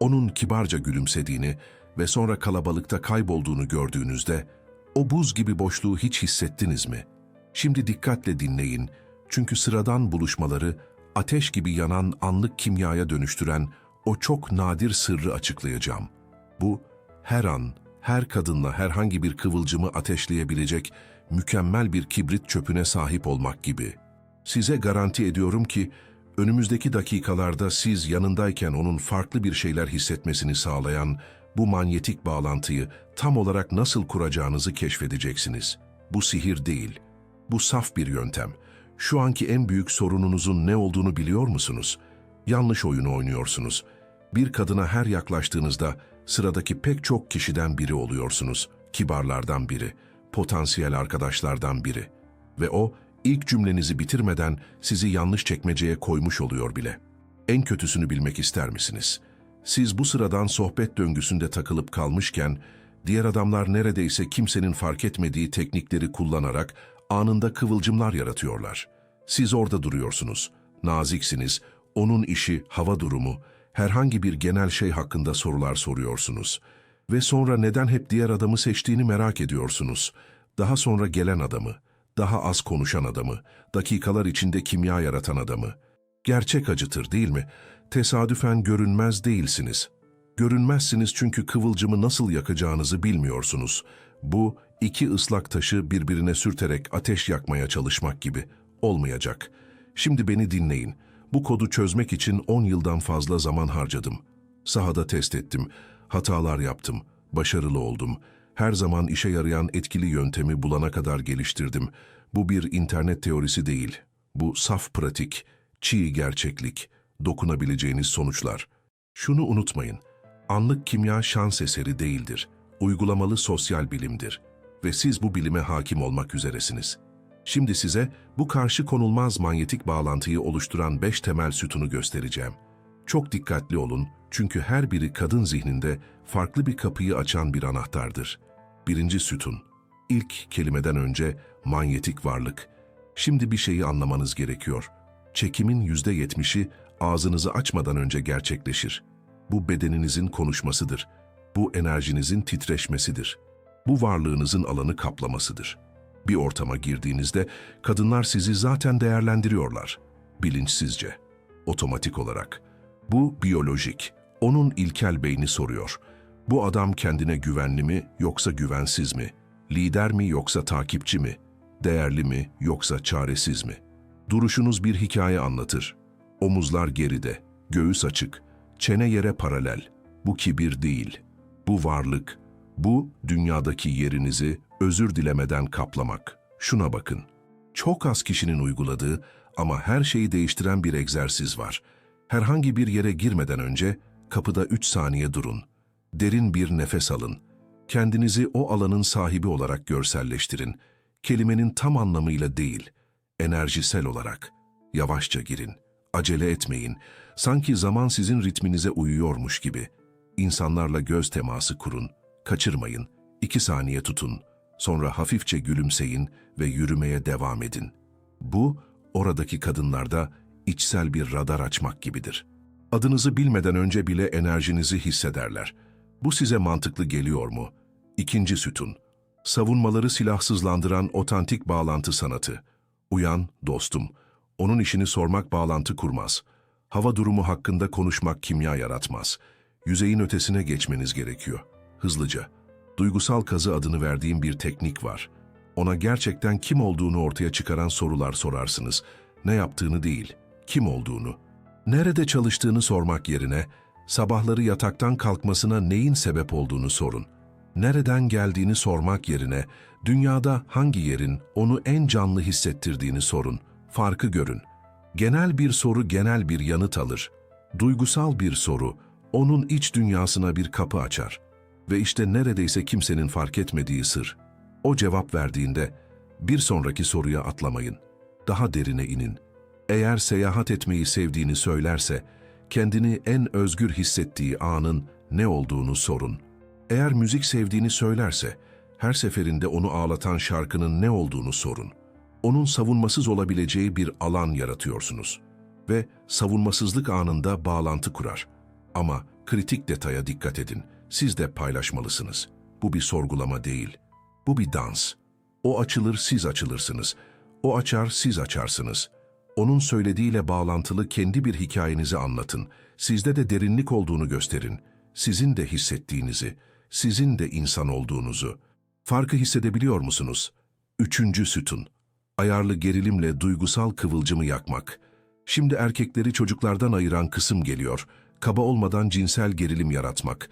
onun kibarca gülümsediğini ve sonra kalabalıkta kaybolduğunu gördüğünüzde o buz gibi boşluğu hiç hissettiniz mi? Şimdi dikkatle dinleyin çünkü sıradan buluşmaları ateş gibi yanan anlık kimyaya dönüştüren o çok nadir sırrı açıklayacağım. Bu her an, her kadınla herhangi bir kıvılcımı ateşleyebilecek mükemmel bir kibrit çöpüne sahip olmak gibi. Size garanti ediyorum ki önümüzdeki dakikalarda siz yanındayken onun farklı bir şeyler hissetmesini sağlayan bu manyetik bağlantıyı tam olarak nasıl kuracağınızı keşfedeceksiniz. Bu sihir değil, bu saf bir yöntem. Şu anki en büyük sorununuzun ne olduğunu biliyor musunuz? Yanlış oyunu oynuyorsunuz. Bir kadına her yaklaştığınızda sıradaki pek çok kişiden biri oluyorsunuz. Kibarlardan biri, potansiyel arkadaşlardan biri. Ve o ilk cümlenizi bitirmeden sizi yanlış çekmeceye koymuş oluyor bile. En kötüsünü bilmek ister misiniz? Siz bu sıradan sohbet döngüsünde takılıp kalmışken, diğer adamlar neredeyse kimsenin fark etmediği teknikleri kullanarak anında kıvılcımlar yaratıyorlar. Siz orada duruyorsunuz, naziksiniz, onun işi, hava durumu, herhangi bir genel şey hakkında sorular soruyorsunuz. Ve sonra neden hep diğer adamı seçtiğini merak ediyorsunuz. Daha sonra gelen adamı, daha az konuşan adamı, dakikalar içinde kimya yaratan adamı. Gerçek acıtır değil mi? Tesadüfen görünmez değilsiniz. Görünmezsiniz çünkü kıvılcımı nasıl yakacağınızı bilmiyorsunuz. Bu, iki ıslak taşı birbirine sürterek ateş yakmaya çalışmak gibi. Olmayacak. Şimdi beni dinleyin. Bu kodu çözmek için 10 yıldan fazla zaman harcadım. Sahada test ettim. Hatalar yaptım. Başarılı oldum. Her zaman işe yarayan etkili yöntemi bulana kadar geliştirdim. Bu bir internet teorisi değil. Bu saf pratik, çiğ gerçeklik, dokunabileceğiniz sonuçlar. Şunu unutmayın. Anlık kimya şans eseri değildir. Uygulamalı sosyal bilimdir. Ve siz bu bilime hakim olmak üzeresiniz. Şimdi size bu karşı konulmaz manyetik bağlantıyı oluşturan beş temel sütunu göstereceğim. Çok dikkatli olun çünkü her biri kadın zihninde farklı bir kapıyı açan bir anahtardır. Birinci sütun. İlk kelimeden önce manyetik varlık. Şimdi bir şeyi anlamanız gerekiyor. Çekimin yüzde yetmişi ağzınızı açmadan önce gerçekleşir. Bu bedeninizin konuşmasıdır. Bu enerjinizin titreşmesidir. Bu varlığınızın alanı kaplamasıdır. Bir ortama girdiğinizde kadınlar sizi zaten değerlendiriyorlar. Bilinçsizce, otomatik olarak. Bu biyolojik. Onun ilkel beyni soruyor. Bu adam kendine güvenli mi yoksa güvensiz mi? Lider mi yoksa takipçi mi? Değerli mi yoksa çaresiz mi? Duruşunuz bir hikaye anlatır. Omuzlar geride, göğüs açık, çene yere paralel. Bu kibir değil. Bu varlık. Bu dünyadaki yerinizi özür dilemeden kaplamak. Şuna bakın. Çok az kişinin uyguladığı ama her şeyi değiştiren bir egzersiz var. Herhangi bir yere girmeden önce kapıda 3 saniye durun. Derin bir nefes alın. Kendinizi o alanın sahibi olarak görselleştirin. Kelimenin tam anlamıyla değil, enerjisel olarak. Yavaşça girin. Acele etmeyin. Sanki zaman sizin ritminize uyuyormuş gibi. İnsanlarla göz teması kurun. Kaçırmayın. İki saniye tutun. Sonra hafifçe gülümseyin ve yürümeye devam edin. Bu, oradaki kadınlarda içsel bir radar açmak gibidir. Adınızı bilmeden önce bile enerjinizi hissederler. Bu size mantıklı geliyor mu? İkinci sütun. Savunmaları silahsızlandıran otantik bağlantı sanatı. Uyan, dostum. Onun işini sormak bağlantı kurmaz. Hava durumu hakkında konuşmak kimya yaratmaz. Yüzeyin ötesine geçmeniz gerekiyor. Hızlıca. Duygusal kazı adını verdiğim bir teknik var. Ona gerçekten kim olduğunu ortaya çıkaran sorular sorarsınız. Ne yaptığını değil, kim olduğunu. Nerede çalıştığını sormak yerine, sabahları yataktan kalkmasına neyin sebep olduğunu sorun. Nereden geldiğini sormak yerine, dünyada hangi yerin onu en canlı hissettirdiğini sorun. Farkı görün. Genel bir soru genel bir yanıt alır. Duygusal bir soru, onun iç dünyasına bir kapı açar. Ve işte neredeyse kimsenin fark etmediği sır. O cevap verdiğinde, bir sonraki soruya atlamayın. Daha derine inin. Eğer seyahat etmeyi sevdiğini söylerse, kendini en özgür hissettiği anın ne olduğunu sorun. Eğer müzik sevdiğini söylerse, her seferinde onu ağlatan şarkının ne olduğunu sorun. Onun savunmasız olabileceği bir alan yaratıyorsunuz. Ve savunmasızlık anında bağlantı kurar. Ama Kritik detaya dikkat edin. Siz de paylaşmalısınız. Bu bir sorgulama değil. Bu bir dans. O açılır, siz açılırsınız. O açar, siz açarsınız. Onun söylediğiyle bağlantılı kendi bir hikayenizi anlatın. Sizde de derinlik olduğunu gösterin. Sizin de hissettiğinizi, sizin de insan olduğunuzu. Farkı hissedebiliyor musunuz? Üçüncü sütun. Ayarlı gerilimle duygusal kıvılcımı yakmak. Şimdi erkekleri çocuklardan ayıran kısım geliyor. Kaba olmadan cinsel gerilim yaratmak.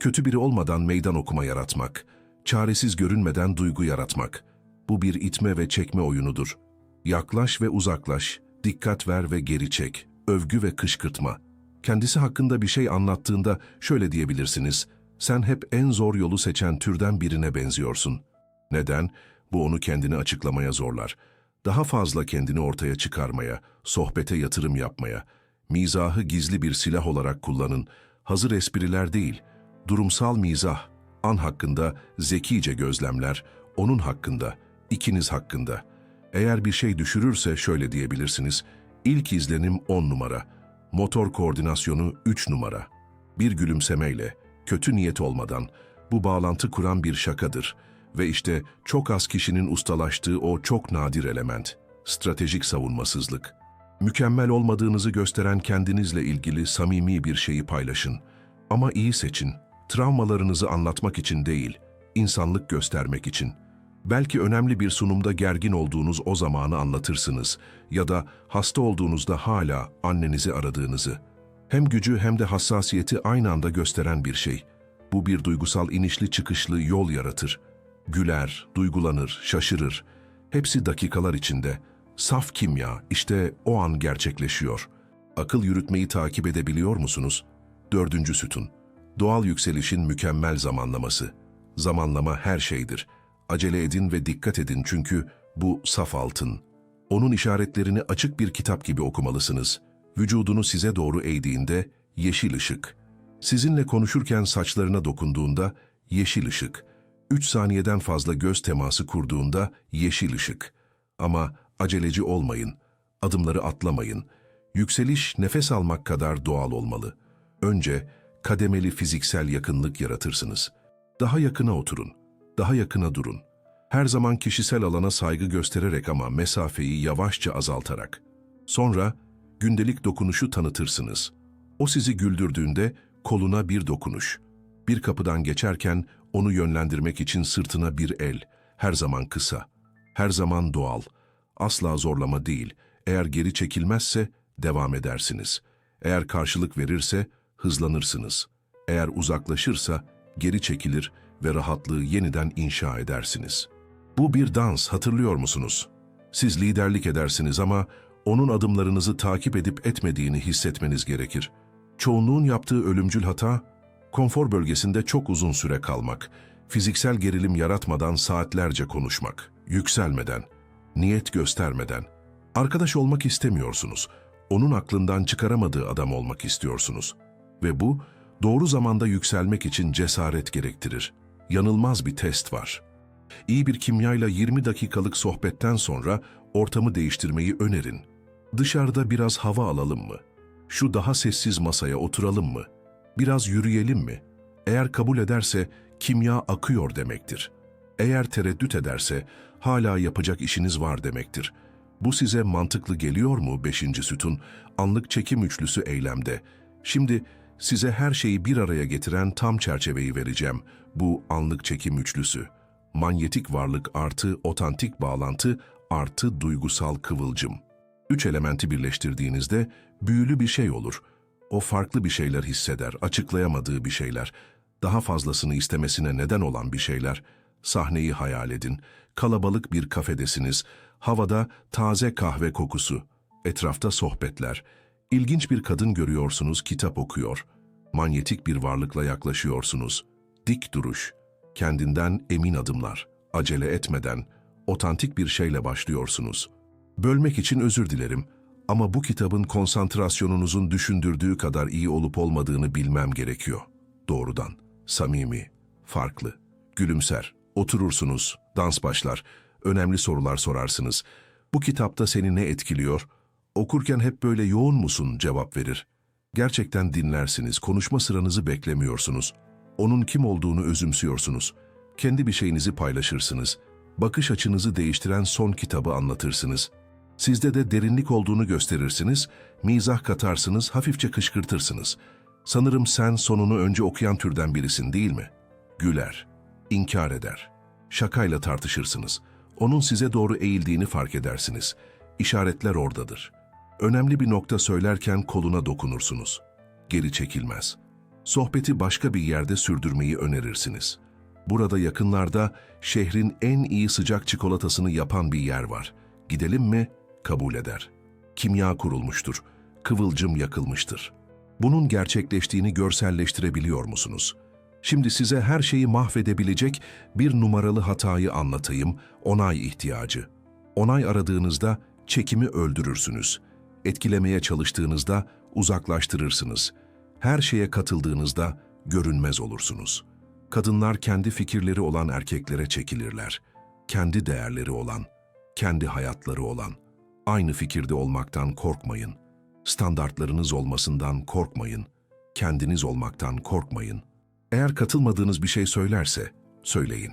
Kötü biri olmadan meydan okuma yaratmak. Çaresiz görünmeden duygu yaratmak. Bu bir itme ve çekme oyunudur. Yaklaş ve uzaklaş, dikkat ver ve geri çek, övgü ve kışkırtma. Kendisi hakkında bir şey anlattığında şöyle diyebilirsiniz, sen hep en zor yolu seçen türden birine benziyorsun. Neden? Bu onu kendini açıklamaya zorlar. Daha fazla kendini ortaya çıkarmaya, sohbete yatırım yapmaya, mizahı gizli bir silah olarak kullanın, hazır espriler değil, durumsal mizah, an hakkında zekice gözlemler, onun hakkında, ikiniz hakkında. Eğer bir şey düşürürse şöyle diyebilirsiniz, İlk izlenim 10 numara, motor koordinasyonu 3 numara. Bir gülümsemeyle, kötü niyet olmadan, bu bağlantı kuran bir şakadır. Ve işte çok az kişinin ustalaştığı o çok nadir element, stratejik savunmasızlık. Mükemmel olmadığınızı gösteren kendinizle ilgili samimi bir şeyi paylaşın. Ama iyi seçin, travmalarınızı anlatmak için değil, insanlık göstermek için. Belki önemli bir sunumda gergin olduğunuz o zamanı anlatırsınız ya da hasta olduğunuzda hala annenizi aradığınızı. Hem gücü hem de hassasiyeti aynı anda gösteren bir şey. Bu bir duygusal inişli çıkışlı yol yaratır. Güler, duygulanır, şaşırır. Hepsi dakikalar içinde. Saf kimya işte o an gerçekleşiyor. Akıl yürütmeyi takip edebiliyor musunuz? Dördüncü sütun. Doğal yükselişin mükemmel zamanlaması. Zamanlama her şeydir. Acele edin ve dikkat edin çünkü bu saf altın. Onun işaretlerini açık bir kitap gibi okumalısınız. Vücudunu size doğru eğdiğinde yeşil ışık. Sizinle konuşurken saçlarına dokunduğunda yeşil ışık. Üç saniyeden fazla göz teması kurduğunda yeşil ışık. Ama aceleci olmayın. Adımları atlamayın. Yükseliş nefes almak kadar doğal olmalı. Önce kademeli fiziksel yakınlık yaratırsınız. Daha yakına oturun. Daha yakına durun. Her zaman kişisel alana saygı göstererek ama mesafeyi yavaşça azaltarak. Sonra gündelik dokunuşu tanıtırsınız. O sizi güldürdüğünde koluna bir dokunuş. Bir kapıdan geçerken onu yönlendirmek için sırtına bir el. Her zaman kısa. Her zaman doğal. Asla zorlama değil. Eğer geri çekilmezse devam edersiniz. Eğer karşılık verirse hızlanırsınız. Eğer uzaklaşırsa geri çekilir ve rahatlığı yeniden inşa edersiniz. Bu bir dans, hatırlıyor musunuz? Siz liderlik edersiniz ama onun adımlarınızı takip edip etmediğini hissetmeniz gerekir. Çoğunluğun yaptığı ölümcül hata, konfor bölgesinde çok uzun süre kalmak, fiziksel gerilim yaratmadan saatlerce konuşmak, yükselmeden, niyet göstermeden. Arkadaş olmak istemiyorsunuz. Onun aklından çıkaramadığı adam olmak istiyorsunuz. Ve bu, doğru zamanda yükselmek için cesaret gerektirir. Yanılmaz bir test var. İyi bir kimyayla 20 dakikalık sohbetten sonra ortamı değiştirmeyi önerin. Dışarıda biraz hava alalım mı? Şu daha sessiz masaya oturalım mı? Biraz yürüyelim mi? Eğer kabul ederse kimya akıyor demektir. Eğer tereddüt ederse hala yapacak işiniz var demektir. Bu size mantıklı geliyor mu 5. sütun? Anlık çekim üçlüsü eylemde. Şimdi size her şeyi bir araya getiren tam çerçeveyi vereceğim. Bu anlık çekim üçlüsü. Manyetik varlık artı otantik bağlantı artı duygusal kıvılcım. Üç elementi birleştirdiğinizde büyülü bir şey olur. O farklı bir şeyler hisseder, açıklayamadığı bir şeyler. Daha fazlasını istemesine neden olan bir şeyler. Sahneyi hayal edin. Kalabalık bir kafedesiniz. Havada taze kahve kokusu. Etrafta sohbetler. İlginç bir kadın görüyorsunuz, kitap okuyor. Manyetik bir varlıkla yaklaşıyorsunuz. Dik duruş, kendinden emin adımlar, acele etmeden, otantik bir şeyle başlıyorsunuz. Bölmek için özür dilerim ama bu kitabın konsantrasyonunuzun düşündürdüğü kadar iyi olup olmadığını bilmem gerekiyor. Doğrudan, samimi, farklı, gülümser, oturursunuz, dans başlar, önemli sorular sorarsınız. Bu kitapta seni ne etkiliyor? Okurken hep böyle yoğun musun cevap verir. Gerçekten dinlersiniz, konuşma sıranızı beklemiyorsunuz. Onun kim olduğunu özümsüyorsunuz. Kendi bir şeyinizi paylaşırsınız. Bakış açınızı değiştiren son kitabı anlatırsınız. Sizde de derinlik olduğunu gösterirsiniz, mizah katarsınız, hafifçe kışkırtırsınız. Sanırım sen sonunu önce okuyan türden birisin değil mi? Güler, inkar eder. Şakayla tartışırsınız. Onun size doğru eğildiğini fark edersiniz. İşaretler oradadır. Önemli bir nokta söylerken koluna dokunursunuz. Geri çekilmez. Sohbeti başka bir yerde sürdürmeyi önerirsiniz. Burada yakınlarda şehrin en iyi sıcak çikolatasını yapan bir yer var. Gidelim mi? Kabul eder. Kimya kurulmuştur. Kıvılcım yakılmıştır. Bunun gerçekleştiğini görselleştirebiliyor musunuz? Şimdi size her şeyi mahvedebilecek bir numaralı hatayı anlatayım, onay ihtiyacı. Onay aradığınızda çekimi öldürürsünüz. Etkilemeye çalıştığınızda uzaklaştırırsınız. Her şeye katıldığınızda görünmez olursunuz. Kadınlar kendi fikirleri olan erkeklere çekilirler. Kendi değerleri olan, kendi hayatları olan. Aynı fikirde olmaktan korkmayın. Standartlarınız olmasından korkmayın. Kendiniz olmaktan korkmayın. Eğer katılmadığınız bir şey söylerse, söyleyin.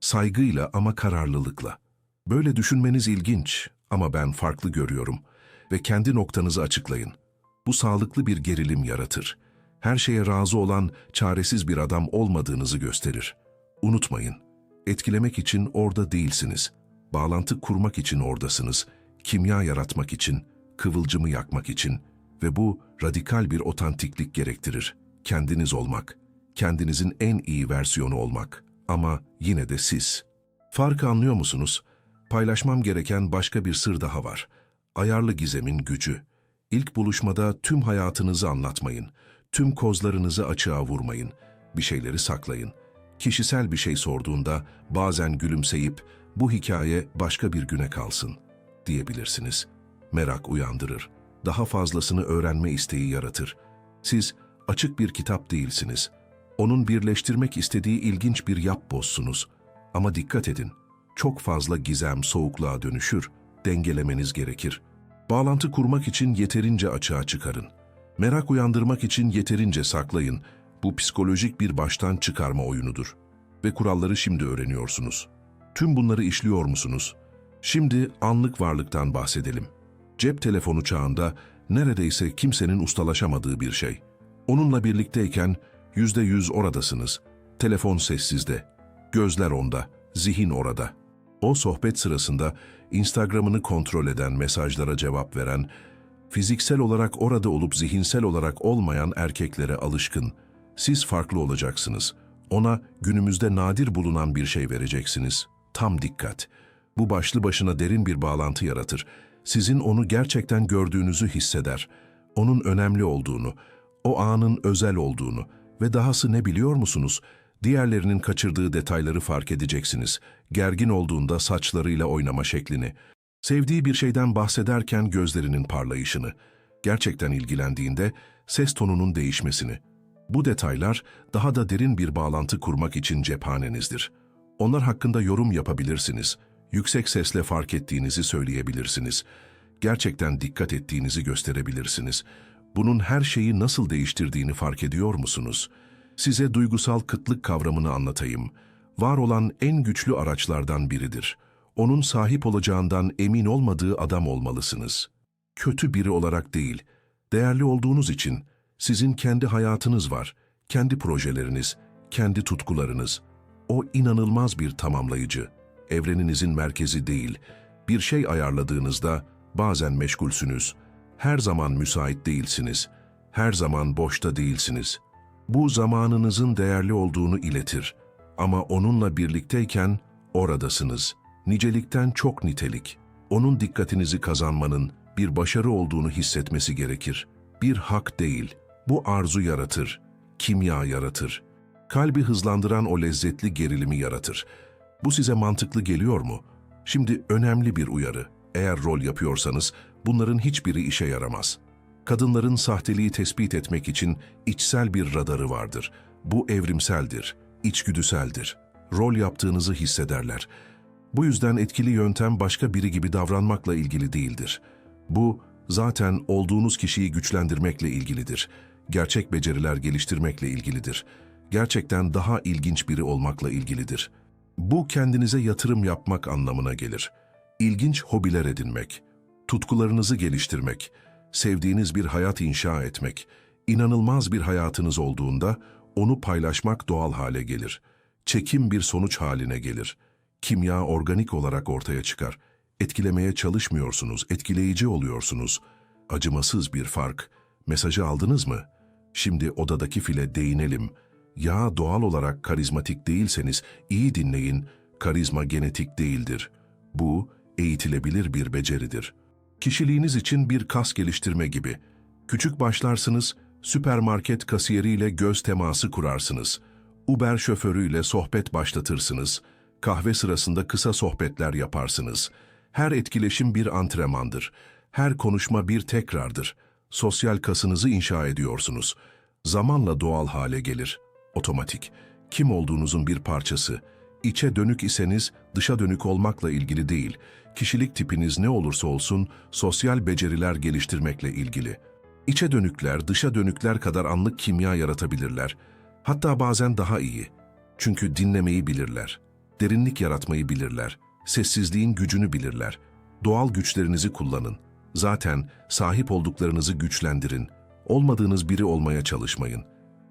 Saygıyla ama kararlılıkla. Böyle düşünmeniz ilginç ama ben farklı görüyorum ve kendi noktanızı açıklayın. Bu sağlıklı bir gerilim yaratır. Her şeye razı olan çaresiz bir adam olmadığınızı gösterir. Unutmayın, etkilemek için orada değilsiniz. Bağlantı kurmak için oradasınız. Kimya yaratmak için, kıvılcımı yakmak için ve bu radikal bir otantiklik gerektirir. Kendiniz olmak, kendinizin en iyi versiyonu olmak ama yine de siz. Farkı anlıyor musunuz? Paylaşmam gereken başka bir sır daha var. Ayarlı gizemin gücü. İlk buluşmada tüm hayatınızı anlatmayın. Tüm kozlarınızı açığa vurmayın. Bir şeyleri saklayın. Kişisel bir şey sorduğunda bazen gülümseyip bu hikaye başka bir güne kalsın diyebilirsiniz. Merak uyandırır. Daha fazlasını öğrenme isteği yaratır. Siz açık bir kitap değilsiniz. Onun birleştirmek istediği ilginç bir yapbozsunuz. Ama dikkat edin, çok fazla gizem soğukluğa dönüşür, dengelemeniz gerekir. Bağlantı kurmak için yeterince açığa çıkarın. Merak uyandırmak için yeterince saklayın. Bu psikolojik bir baştan çıkarma oyunudur. Ve kuralları şimdi öğreniyorsunuz. Tüm bunları işliyor musunuz? Şimdi anlık varlıktan bahsedelim. Cep telefonu çağında neredeyse kimsenin ustalaşamadığı bir şey. Onunla birlikteyken yüzde yüz oradasınız. Telefon sessizde. Gözler onda, zihin orada. O sohbet sırasında Instagram'ını kontrol eden, mesajlara cevap veren, fiziksel olarak orada olup zihinsel olarak olmayan erkeklere alışkın. Siz farklı olacaksınız. Ona günümüzde nadir bulunan bir şey vereceksiniz. Tam dikkat. Bu başlı başına derin bir bağlantı yaratır. Sizin onu gerçekten gördüğünüzü hisseder. Onun önemli olduğunu, o anın özel olduğunu ve dahası ne biliyor musunuz? Diğerlerinin kaçırdığı detayları fark edeceksiniz. Gergin olduğunda saçlarıyla oynama şeklini. Sevdiği bir şeyden bahsederken gözlerinin parlayışını. Gerçekten ilgilendiğinde ses tonunun değişmesini. Bu detaylar daha da derin bir bağlantı kurmak için cephanenizdir. Onlar hakkında yorum yapabilirsiniz. Yüksek sesle fark ettiğinizi söyleyebilirsiniz. Gerçekten dikkat ettiğinizi gösterebilirsiniz. Bunun her şeyi nasıl değiştirdiğini fark ediyor musunuz? Size duygusal kıtlık kavramını anlatayım. Var olan en güçlü araçlardan biridir. Onun sahip olacağından emin olmadığı adam olmalısınız. Kötü biri olarak değil, değerli olduğunuz için sizin kendi hayatınız var, kendi projeleriniz, kendi tutkularınız. O inanılmaz bir tamamlayıcı. Evreninizin merkezi değil. Bir şey ayarladığınızda bazen meşgulsünüz. Her zaman müsait değilsiniz. Her zaman boşta değilsiniz. Bu zamanınızın değerli olduğunu iletir. Ama onunla birlikteyken oradasınız. Nicelikten çok nitelik. Onun dikkatinizi kazanmanın bir başarı olduğunu hissetmesi gerekir. Bir hak değil. Bu arzu yaratır. Kimya yaratır. Kalbi hızlandıran o lezzetli gerilimi yaratır. Bu size mantıklı geliyor mu? Şimdi önemli bir uyarı. Eğer rol yapıyorsanız bunların hiçbiri işe yaramaz. Kadınların sahteliği tespit etmek için içsel bir radarı vardır. Bu evrimseldir, içgüdüseldir. Rol yaptığınızı hissederler. Bu yüzden etkili yöntem başka biri gibi davranmakla ilgili değildir. Bu zaten olduğunuz kişiyi güçlendirmekle ilgilidir. Gerçek beceriler geliştirmekle ilgilidir. Gerçekten daha ilginç biri olmakla ilgilidir. Bu kendinize yatırım yapmak anlamına gelir. İlginç hobiler edinmek, tutkularınızı geliştirmek, sevdiğiniz bir hayat inşa etmek, inanılmaz bir hayatınız olduğunda onu paylaşmak doğal hale gelir. Çekim bir sonuç haline gelir. Kimya organik olarak ortaya çıkar. Etkilemeye çalışmıyorsunuz, etkileyici oluyorsunuz. Acımasız bir fark. Mesajı aldınız mı? Şimdi odadaki file değinelim. Ya doğal olarak karizmatik değilseniz iyi dinleyin. Karizma genetik değildir. Bu eğitilebilir bir beceridir. Kişiliğiniz için bir kas geliştirme gibi. Küçük başlarsınız, süpermarket kasiyeriyle göz teması kurarsınız. Uber şoförüyle sohbet başlatırsınız. Kahve sırasında kısa sohbetler yaparsınız. Her etkileşim bir antrenmandır. Her konuşma bir tekrardır. Sosyal kasınızı inşa ediyorsunuz. Zamanla doğal hale gelir. Otomatik. Kim olduğunuzun bir parçası. İçe dönük iseniz dışa dönük olmakla ilgili değil. Kişilik tipiniz ne olursa olsun sosyal beceriler geliştirmekle ilgili. İçe dönükler dışa dönükler kadar anlık kimya yaratabilirler. Hatta bazen daha iyi. Çünkü dinlemeyi bilirler. Derinlik yaratmayı bilirler. Sessizliğin gücünü bilirler. Doğal güçlerinizi kullanın. Zaten sahip olduklarınızı güçlendirin. Olmadığınız biri olmaya çalışmayın.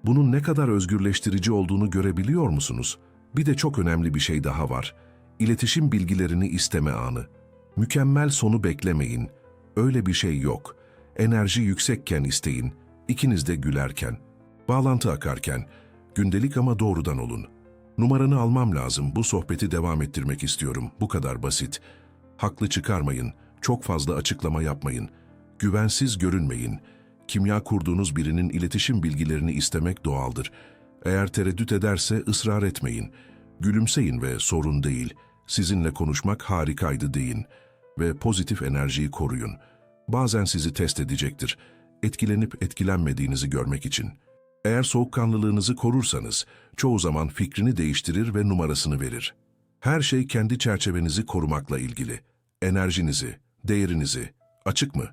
Bunun ne kadar özgürleştirici olduğunu görebiliyor musunuz? Bir de çok önemli bir şey daha var. İletişim bilgilerini isteme anı. Mükemmel sonu beklemeyin. Öyle bir şey yok. Enerji yüksekken isteyin. İkiniz de gülerken. Bağlantı akarken. Gündelik ama doğrudan olun. Numaranı almam lazım. Bu sohbeti devam ettirmek istiyorum. Bu kadar basit. Haklı çıkarmayın. Çok fazla açıklama yapmayın. Güvensiz görünmeyin. Kimya kurduğunuz birinin iletişim bilgilerini istemek doğaldır. Eğer tereddüt ederse ısrar etmeyin. Gülümseyin ve sorun değil. Sizinle konuşmak harikaydı deyin. Ve pozitif enerjiyi koruyun. Bazen sizi test edecektir. Etkilenip etkilenmediğinizi görmek için. Eğer soğukkanlılığınızı korursanız, çoğu zaman fikrini değiştirir ve numarasını verir. Her şey kendi çerçevenizi korumakla ilgili. Enerjinizi, değerinizi. Açık mı?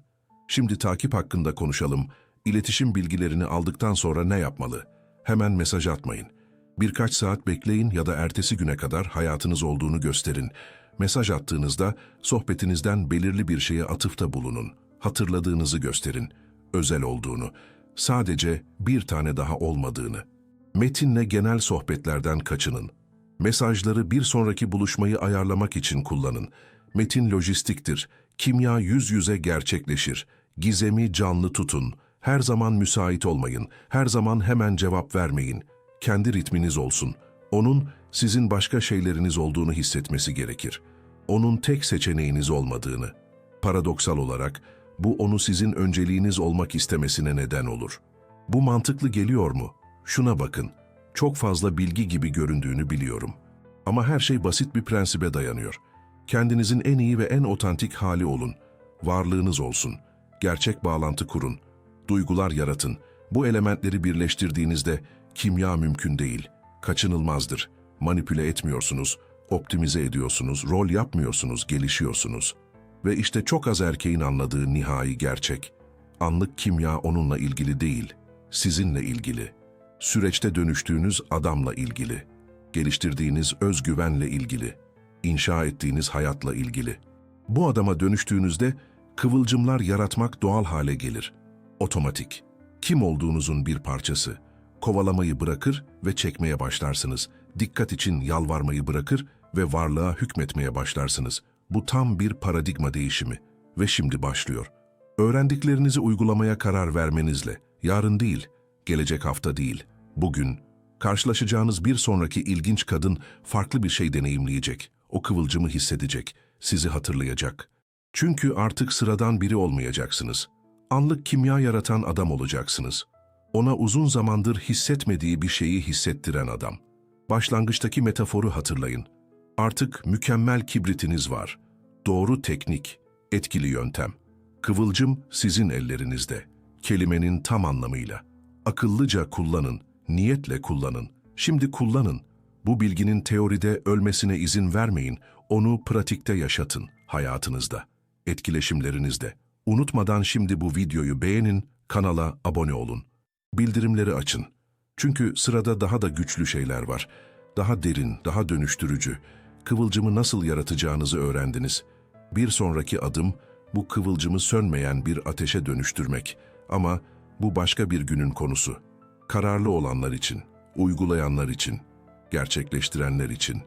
Şimdi takip hakkında konuşalım. İletişim bilgilerini aldıktan sonra ne yapmalı? Hemen mesaj atmayın. Birkaç saat bekleyin ya da ertesi güne kadar hayatınız olduğunu gösterin. Mesaj attığınızda sohbetinizden belirli bir şeye atıfta bulunun. Hatırladığınızı gösterin. Özel olduğunu. Sadece bir tane daha olmadığını. Metinle genel sohbetlerden kaçının. Mesajları bir sonraki buluşmayı ayarlamak için kullanın. Metin lojistiktir. Kimya yüz yüze gerçekleşir. Gizemi canlı tutun. Her zaman müsait olmayın. Her zaman hemen cevap vermeyin. Kendi ritminiz olsun. Onun sizin başka şeyleriniz olduğunu hissetmesi gerekir. Onun tek seçeneğiniz olmadığını. Paradoksal olarak bu onu sizin önceliğiniz olmak istemesine neden olur. Bu mantıklı geliyor mu? Şuna bakın. Çok fazla bilgi gibi göründüğünü biliyorum. Ama her şey basit bir prensibe dayanıyor. Kendinizin en iyi ve en otantik hali olun. Varlığınız olsun. Gerçek bağlantı kurun. Duygular yaratın. Bu elementleri birleştirdiğinizde kimya mümkün değil. Kaçınılmazdır. Manipüle etmiyorsunuz, optimize ediyorsunuz, rol yapmıyorsunuz, gelişiyorsunuz. Ve işte çok az erkeğin anladığı nihai gerçek. Anlık kimya onunla ilgili değil, sizinle ilgili. Süreçte dönüştüğünüz adamla ilgili. Geliştirdiğiniz özgüvenle ilgili. inşa ettiğiniz hayatla ilgili. Bu adama dönüştüğünüzde kıvılcımlar yaratmak doğal hale gelir. Otomatik. Kim olduğunuzun bir parçası. Kovalamayı bırakır ve çekmeye başlarsınız. Dikkat için yalvarmayı bırakır ve varlığa hükmetmeye başlarsınız. Bu tam bir paradigma değişimi ve şimdi başlıyor. Öğrendiklerinizi uygulamaya karar vermenizle, yarın değil, gelecek hafta değil, bugün, karşılaşacağınız bir sonraki ilginç kadın farklı bir şey deneyimleyecek, o kıvılcımı hissedecek, sizi hatırlayacak. Çünkü artık sıradan biri olmayacaksınız. Anlık kimya yaratan adam olacaksınız. Ona uzun zamandır hissetmediği bir şeyi hissettiren adam. Başlangıçtaki metaforu hatırlayın. Artık mükemmel kibritiniz var. Doğru teknik, etkili yöntem. Kıvılcım sizin ellerinizde. Kelimenin tam anlamıyla. Akıllıca kullanın, niyetle kullanın. Şimdi kullanın. Bu bilginin teoride ölmesine izin vermeyin. Onu pratikte yaşatın, hayatınızda, etkileşimlerinizde. Unutmadan şimdi bu videoyu beğenin, kanala abone olun. Bildirimleri açın. Çünkü sırada daha da güçlü şeyler var. Daha derin, daha dönüştürücü. Kıvılcımı nasıl yaratacağınızı öğrendiniz. Bir sonraki adım bu kıvılcımı sönmeyen bir ateşe dönüştürmek. Ama bu başka bir günün konusu. Kararlı olanlar için, uygulayanlar için, gerçekleştirenler için.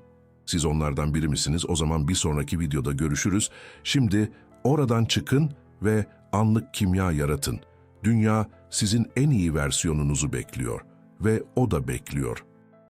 Siz onlardan biri misiniz? O zaman bir sonraki videoda görüşürüz. Şimdi oradan çıkın ve anlık kimya yaratın. Dünya sizin en iyi versiyonunuzu bekliyor ve o da bekliyor.